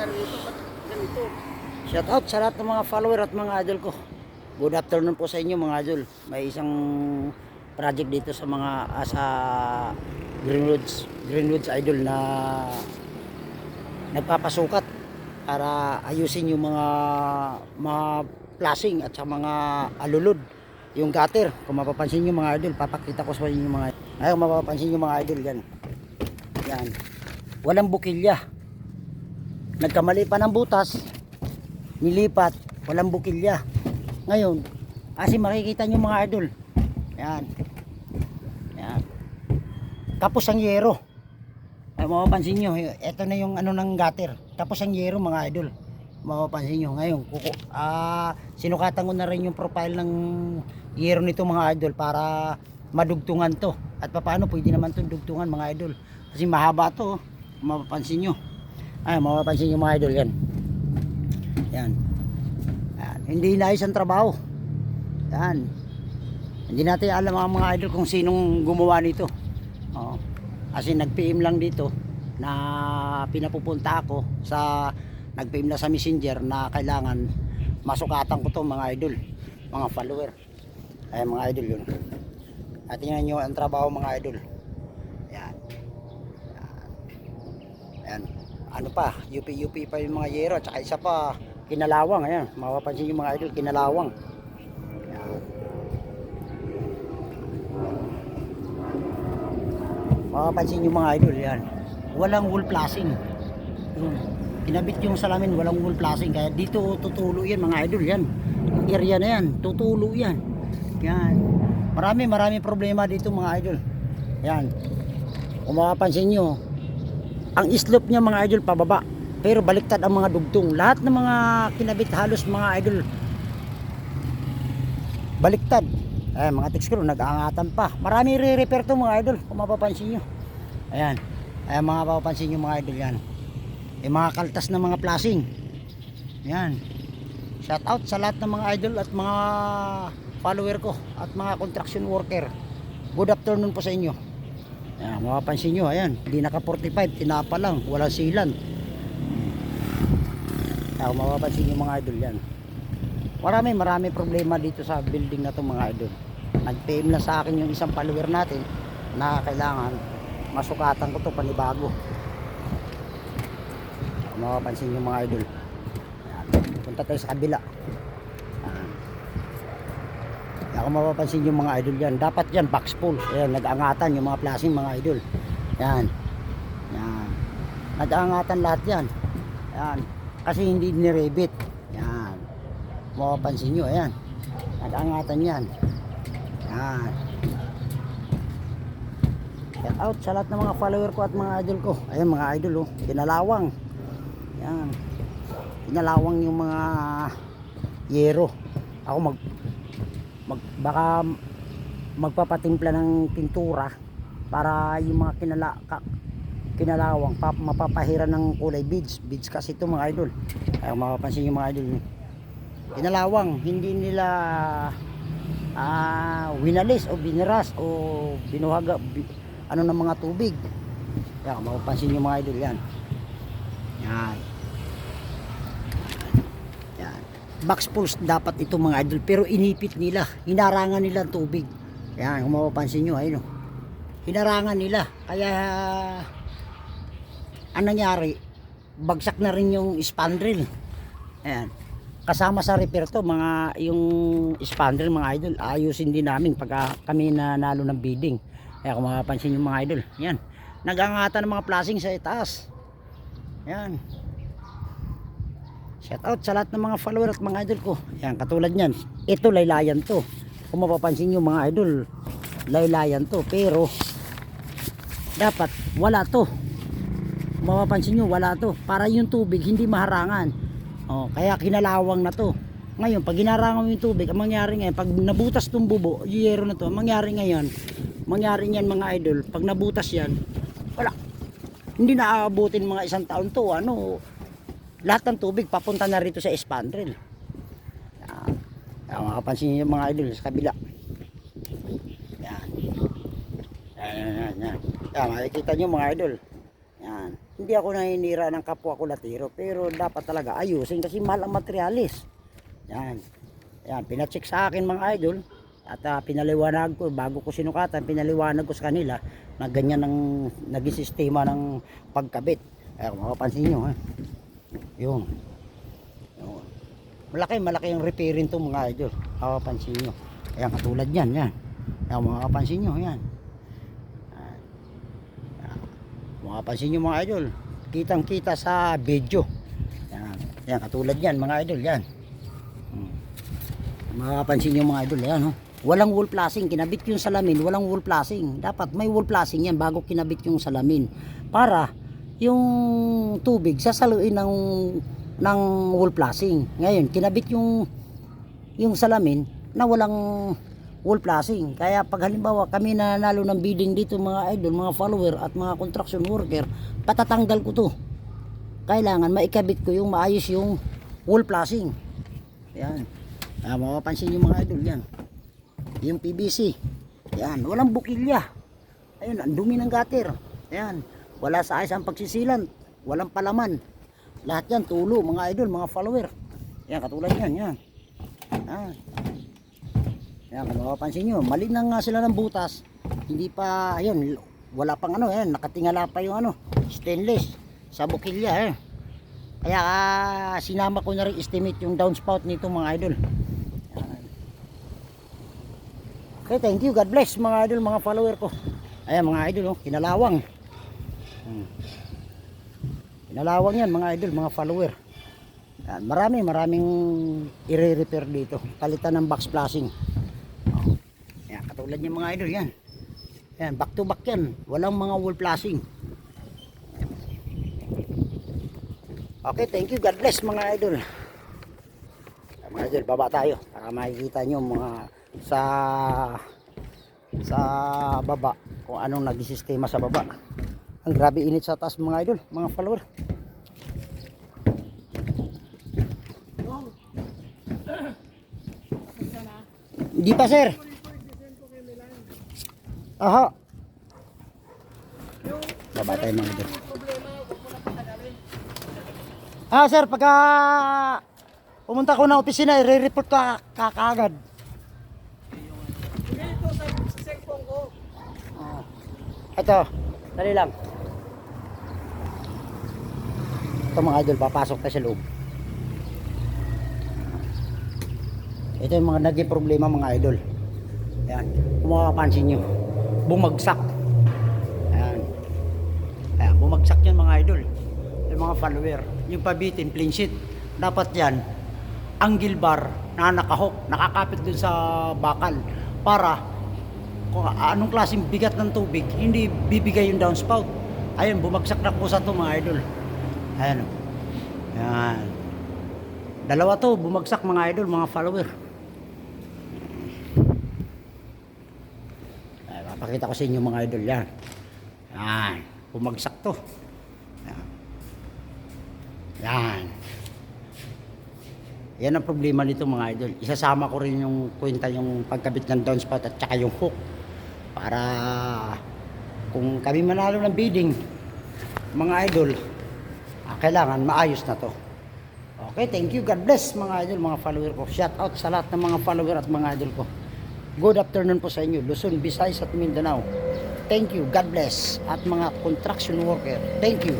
nangyari dito? Ba't ganito? Shout out sa lahat ng mga follower at mga idol ko. Good afternoon po sa inyo mga idol. May isang project dito sa mga ah, sa Greenwoods Greenwoods idol na nagpapasukat para ayusin yung mga mga flashing at sa mga alulod yung gutter kung mapapansin nyo mga idol papakita ko sa inyo mga ngayon mapapansin nyo mga idol yan yan walang bukilya nagkamali pa ng butas nilipat, walang bukilya. Ngayon, kasi makikita nyo mga idol. Yan. Yan. Tapos ang yero. Ay, mapapansin nyo, ito na yung ano ng gutter. Tapos ang yero mga idol. Mapapansin nyo. Ngayon, kuku, ah, sinukatan ko na rin yung profile ng yero nito mga idol para madugtungan to. At paano pwede naman to dugtungan mga idol. Kasi mahaba to. oh. Mapapansin nyo. Ay, mapapansin nyo mga idol yan. Yan. Yan. Hindi na isang trabaho. Yan. Hindi natin alam mga mga idol kung sinong gumawa nito. Oo. Kasi nag-PM lang dito na pinapupunta ako sa nag-PM na sa messenger na kailangan masukatan ko to mga idol, mga follower. Ay mga idol yun. At tingnan nyo ang trabaho mga idol. Yan. Yan. Yan. Ano pa, UP-UP pa yung mga yero. Tsaka isa pa, kinalawang. Ayan, mapapansin yung mga idol, kinalawang. Yan. Mapapansin yung mga idol, yan. Walang wool flashing. Yun. Kinabit yung salamin, walang wool flashing. Kaya dito tutulo yan mga idol, yan. Yung area na yan, tutulo yan. Yan. Marami, marami problema dito mga idol. Yan. Kung mapapansin nyo, ang slope niya mga idol pababa. Pero baliktad ang mga dugtong. Lahat ng mga kinabit halos mga idol baliktad. Eh, mga text crew nag-aangatan pa. Marami re-repair to mga idol kung mapapansin nyo. Ayan. Ayan mga mapapansin nyo mga idol yan. Yung mga kaltas na mga flashing. Yan shout out sa lahat ng mga idol at mga follower ko at mga construction worker. Good afternoon po sa inyo Ayan, mapapansin nyo, ayan, hindi naka 45, tinapa lang, walang silan. Ayan, mapapansin nyo mga idol yan. Marami, marami problema dito sa building na to mga idol. Nag-PM na sa akin yung isang follower natin na kailangan masukatan ko to panibago. Ayan, mapapansin nyo mga idol. Ayan, punta tayo sa kabila. Kung mapapansin yung mga idol yan, dapat yan box pull. Ayan, nag-angatan yung mga flashing mga idol. Yan. Yan. Nag-angatan lahat yan. Yan. Kasi hindi nirebit. Yan. Mapapansin nyo, ayan. Nag-angatan yan. Yan. Shout out sa lahat ng mga follower ko at mga idol ko. Ayan mga idol oh. Kinalawang. Yan. Kinalawang yung mga yero. Ako mag mag, baka magpapatimpla ng pintura para yung mga kinala, ka, kinalawang pap, mapapahira ng kulay beads. Beads kasi ito mga idol. Ay mapapansin yung mga idol. Kinalawang hindi nila ah winalis o biniras o binuhaga bi, ano ng mga tubig. Yan mapapansin yung mga idol yan. Yan yan box pulse dapat ito mga idol. Pero inipit nila hinarangan nila tubig. Yan kung mapapansin nyo ayun oh. hinarangan nila. Kaya ang nangyari bagsak na rin yung spandrel. Ayan. Kasama sa repair to mga yung spandrel mga idol ayusin din namin pagka kami nanalo ng bidding. Kaya kung mapapansin yung mga idol. Yan nagangatan ng mga flashing sa itaas. Yan Shout out sa lahat ng mga follower at mga idol ko. Yan, katulad niyan. Ito laylayan to. Kung mapapansin niyo mga idol, laylayan to. Pero dapat wala to. Kung mapapansin niyo wala to. Para yung tubig hindi maharangan. Oh, kaya kinalawang na to. Ngayon, pag ginarangan mo yung tubig, ang mangyari ngayon, pag nabutas tong bubo, yero na to, ang mangyari ngayon, mangyari niyan mga idol, pag nabutas yan, wala. Hindi na aabutin mga isang taon to, ano, lahat ng tubig papunta na rito sa espandrel. Yan. Yan, makapansin niyo mga idol sa kabila. Yan. Yan, yan, yan. Yan, makikita niyo mga idol. Yan. hindi ako naninira ng kapwa ko latiro, pero dapat talaga ayusin kasi mahal ang materialis. Yan. Yan, pinacheck sa akin mga idol at ah, pinaliwanag ko bago ko sinukatan, pinaliwanag ko sa kanila na ganyan ang naging sistema ng pagkabit. Ay, mapapansin nyo, ha? Yun. Yun. Malaki, malaki yung repairing to mga idol. Mapapansin nyo. Ayan, katulad yan, yan. Ayan, mapapansin nyo, yan. Mapapansin nyo mga idol, kitang kita sa video. Yan, yan katulad yan mga idol, yan. Hmm. Mapapansin nyo mga idol, yan. Oh. Walang wall placing, kinabit yung salamin, walang wall placing. Dapat may wall placing yan bago kinabit yung salamin. Para yung tubig sasaluin ng ng wall placing. Ngayon, kinabit yung yung salamin na walang wall placing. Kaya pag halimbawa kami na nalo ng bidding dito mga idol, mga follower at mga construction worker, patatanggal ko to. Kailangan maikabit ko yung maayos yung wall placing. Yan. Ah, mapapansin yung mga idol yan. Yung PVC. Yan, walang bukilya. Ayun, ang dumi ng gutter. Yan. Wala sa ayos ang pagsisilan. Walang palaman. Lahat yan, tulo, mga idol, mga follower. Yan, katulad yan, yan. Yan. Yan, kung mapapansin nyo, mali na nga sila ng butas. Hindi pa, ayun, wala pang ano, yan, nakatingala pa yung ano, stainless sa bukilya, eh. Kaya ah, sinama ko na rin estimate yung downspout nito mga idol. Okay, thank you. God bless mga idol, mga follower ko. Ayan mga idol, oh, kinalawang. Hmm. Kinalawang yan mga idol, mga follower. Yan, marami, maraming i-repair dito. Palitan ng box flashing. Yan, katulad yung mga idol yan. Yan, back to back yan. Walang mga wall flashing. Okay, thank you. God bless mga idol. Mga idol, baba tayo para makikita nyo mga sa sa baba kung anong nagsistema sa baba. Ang grabe init sa taas mga idol, mga follower. Hindi pa sir. Aha. Baba tayo mga idol. Ah sir, pagka pumunta ko ng opisina, i-report ka ka- kaagad. Ah. Ito, dali lang. Ito mga idol, papasok tayo sa loob. Ito yung mga naging problema mga idol. Ayan, kung makapansin nyo, bumagsak. Ayan. Ayan, bumagsak yan mga idol. Yung mga follower, yung pabitin, plain sheet. Dapat yan, angle bar na nakahok, nakakapit dun sa bakal para kung anong klaseng bigat ng tubig, hindi bibigay yung downspout. Ayun, bumagsak na po sa to mga idol. Ayan. o. Ayan. Dalawa to, bumagsak mga idol, mga follower. Ay, papakita ko sa inyo mga idol yan. Yan. Bumagsak to. Yan. Yan. Yan ang problema nito mga idol. Isasama ko rin yung kwenta yung pagkabit ng downspout at saka yung hook. Para kung kami manalo ng bidding, mga idol, ah, kailangan maayos na to. Okay, thank you. God bless mga idol, mga follower ko. Shout out sa lahat ng mga follower at mga idol ko. Good afternoon po sa inyo, Luzon, Visayas at Mindanao. Thank you. God bless. At mga construction worker. Thank you.